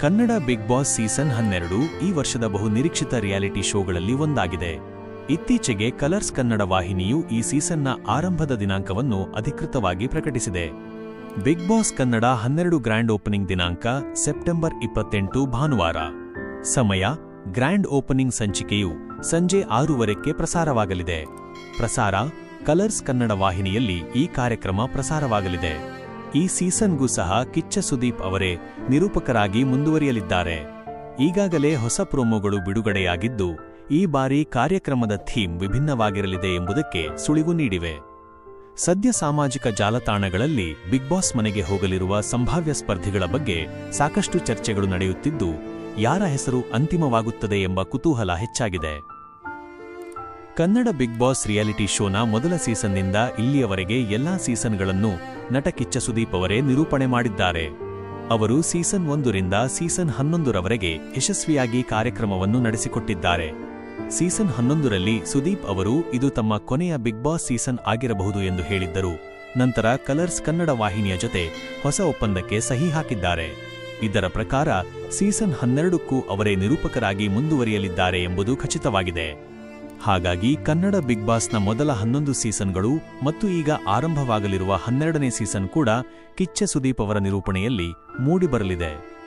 Kannada big boss season ಹನ್ನೆರಡು ಈ ವರ್ಷದ ಬಹು ನಿರೀಕ್ಷಿತ ರಿಯಾಲಿಟಿ ಶೋಗಳಲ್ಲಿ ಒಂದಾಗಿದೆ. ಇತ್ತೀಚೆಗೆ ಕಲರ್ಸ್ ಕನ್ನಡ ವಾಹಿನಿಯು ಈ ಸೀಸನ್ನ ಆರಂಭದ ದಿನಾಂಕವನ್ನು ಅಧಿಕೃತವಾಗಿ ಪ್ರಕಟಿಸಿದೆ. ಬಿಗ್ ಬಾಸ್ ಕನ್ನಡ ಹನ್ನೆರಡು ಗ್ರ್ಯಾಂಡ್ ಓಪನಿಂಗ್ ದಿನಾಂಕ ಸೆಪ್ಟೆಂಬರ್ ಇಪ್ಪತ್ತೆಂಟು ಭಾನುವಾರ. ಸಮಯ, ಗ್ರ್ಯಾಂಡ್ ಓಪನಿಂಗ್ ಸಂಚಿಕೆಯು ಸಂಜೆ ಆರೂವರೆಕ್ಕೆ ಪ್ರಸಾರವಾಗಲಿದೆ. ಪ್ರಸಾರ, ಕಲರ್ಸ್ ಕನ್ನಡ ವಾಹಿನಿಯಲ್ಲಿ ಈ ಕಾರ್ಯಕ್ರಮ ಪ್ರಸಾರವಾಗಲಿದೆ. ಈ ಸೀಸನ್ಗೂ ಸಹ ಕಿಚ್ಚ ಸುದೀಪ್ ಅವರೇ ನಿರೂಪಕರಾಗಿ ಮುಂದುವರಿಯಲಿದ್ದಾರೆ. ಈಗಾಗಲೇ ಹೊಸ ಪ್ರೋಮೋಗಳು ಬಿಡುಗಡೆಯಾಗಿದ್ದು, ಈ ಬಾರಿ ಕಾರ್ಯಕ್ರಮದ ಥೀಮ್ ವಿಭಿನ್ನವಾಗಿರಲಿದೆ ಎಂಬುದಕ್ಕೆ ಸುಳಿವು ನೀಡಿವೆ. ಸದ್ಯ ಸಾಮಾಜಿಕ ಜಾಲತಾಣಗಳಲ್ಲಿ ಬಿಗ್ ಬಾಸ್ ಮನೆಗೆ ಹೋಗಲಿರುವ ಸಂಭಾವ್ಯ ಸ್ಪರ್ಧಿಗಳ ಬಗ್ಗೆ ಸಾಕಷ್ಟು ಚರ್ಚೆಗಳು ನಡೆಯುತ್ತಿದ್ದು, ಯಾರ ಹೆಸರು ಅಂತಿಮವಾಗುತ್ತದೆ ಎಂಬ ಕುತೂಹಲ ಹೆಚ್ಚಾಗಿದೆ. ಕನ್ನಡ ಬಿಗ್ ಬಾಸ್ ರಿಯಾಲಿಟಿ ಶೋನ ಮೊದಲ ಸೀಸನ್ನಿಂದ ಇಲ್ಲಿಯವರೆಗೆ ಎಲ್ಲಾ ಸೀಸನ್ಗಳನ್ನು ನಟ ಕಿಚ್ಚ ಸುದೀಪ್ ಅವರೇ ನಿರೂಪಣೆ ಮಾಡಿದ್ದಾರೆ. ಅವರು ಸೀಸನ್ ಒಂದರಿಂದ ಸೀಸನ್ ಹನ್ನೊಂದರವರೆಗೆ ಯಶಸ್ವಿಯಾಗಿ ಕಾರ್ಯಕ್ರಮವನ್ನು ನಡೆಸಿಕೊಟ್ಟಿದ್ದಾರೆ. ಸೀಸನ್ ಹನ್ನೊಂದರಲ್ಲಿ ಸುದೀಪ್ ಅವರು, ಇದು ತಮ್ಮ ಕೊನೆಯ ಬಿಗ್ ಬಾಸ್ ಸೀಸನ್ ಆಗಿರಬಹುದು ಎಂದು ಹೇಳಿದ್ದರು. ನಂತರ ಕಲರ್ಸ್ ಕನ್ನಡ ವಾಹಿನಿಯ ಜೊತೆ ಹೊಸ ಒಪ್ಪಂದಕ್ಕೆ ಸಹಿ ಹಾಕಿದ್ದಾರೆ. ಇದರ ಪ್ರಕಾರ, ಸೀಸನ್ ಹನ್ನೆರಡಕ್ಕೂ ಅವರೇ ನಿರೂಪಕರಾಗಿ ಮುಂದುವರಿಯಲಿದ್ದಾರೆ ಎಂಬುದು ಖಚಿತವಾಗಿದೆ. ಹಾಗಾಗಿ ಕನ್ನಡ ಬಿಗ್ ಬಾಸ್ನ ಮೊದಲ ಹನ್ನೊಂದು ಸೀಸನ್ಗಳು ಮತ್ತು ಈಗ ಆರಂಭವಾಗಲಿರುವ ಹನ್ನೆರಡನೇ ಸೀಸನ್ ಕೂಡ ಕಿಚ್ಚ ಸುದೀಪ್ ಅವರ ನಿರೂಪಣೆಯಲ್ಲಿ ಮೂಡಿಬರಲಿದೆ.